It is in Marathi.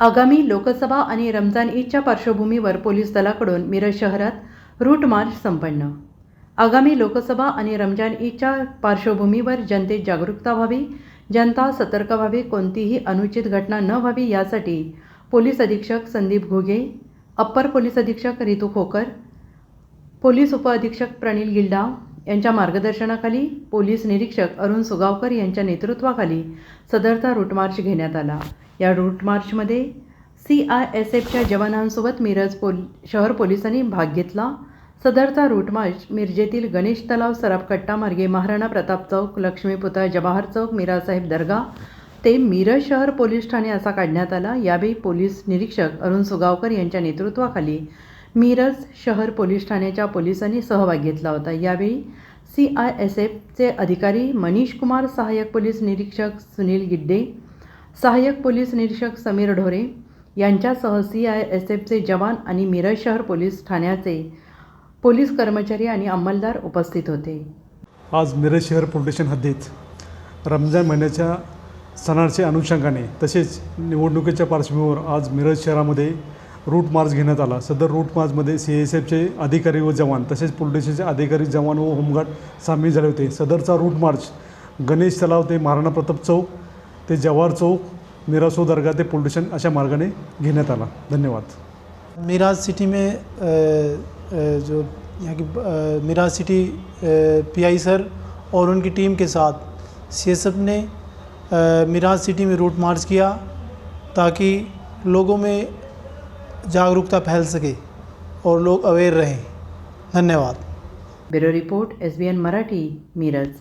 आगामी लोकसभा आणि रमजान ईदच्या पार्श्वभूमीवर पोलीस दलाकडून मिरज शहरात रूट मार्च संपन्न. आगामी लोकसभा आणि रमजान ईदच्या पार्श्वभूमीवर जनतेत जागरूकता व्हावी जनता सतर्क व्हावी कोणतीही अनुचित घटना न व्हावी यासाठी पोलीस अधीक्षक संदीप घुगे अप्पर पोलीस अधीक्षक रितू खोकर पोलीस उपअधीक्षक प्रणील गिल्डाव यांच्या मार्गदर्शनाखाली पोलीस निरीक्षक अरुण सुगावकर यांच्या नेतृत्वाखाली सदरचा रूट मार्च घेण्यात आला. या रूट मार्चमध्ये सी आय एस एफच्या जवानांसोबत मिरज पोल शहर पोलिसांनी भाग घेतला. सदरचा रूट मार्च मिरजेतील गणेश तलाव सराफकट्टा मार्गे महाराणा प्रताप चौक लक्ष्मीपुतळा जवाहर चौक मीरासाहेब दर्गा ते मिरज शहर पोलीस ठाणे असा काढण्यात आला. यावेळी पोलीस निरीक्षक अरुण सुगावकर यांच्या नेतृत्वाखाली मिरज शहर पोलीस ठाण्याच्या पोलिसांनी सहभाग घेतला होता. यावेळी सी आय एस एफचे अधिकारी मनीष कुमार सहाय्यक पोलीस निरीक्षक सुनील गिड्डे सहाय्यक पोलीस निरीक्षक समीर ढोरे यांच्यासह सी आय एस एफचे जवान आणि मिरज शहर पोलीस ठाण्याचे पोलीस कर्मचारी आणि अंमलदार उपस्थित होते. आज मिरज शहर पोलीस हद्दीत रमजान महिन्याच्या सणाच्या अनुषंगाने तसेच निवडणुकीच्या पार्श्वभूमीवर आज मिरज शहरामध्ये रूट मार्च घेण्यात आला. सदर रूट मार्चमध्ये सी एस एफचे अधिकारी व जवान तसेच पोलिसचे अधिकारी जवान व होमगार्ड सामील झाले होते. सदरचा रूट मार्च गणेश तलाव ते महाराणा प्रताप चौक ते जवाहर चौक मिरासो दर्गा ते पोलीस स्टेशन अशा मार्गाने घेण्यात आला. धन्यवाद. मिराज सिटी में जो यहाँ की मिराज सिटी पीआई सर और उनकी टीम के साथ सीएसएफ ने मिराज सिटी में रूट मार्च किया ताकि लोगों में जागरूकता फैल सके और लोग अवेयर रहें। धन्यवाद। Bureau report S B N Marathi Miraj.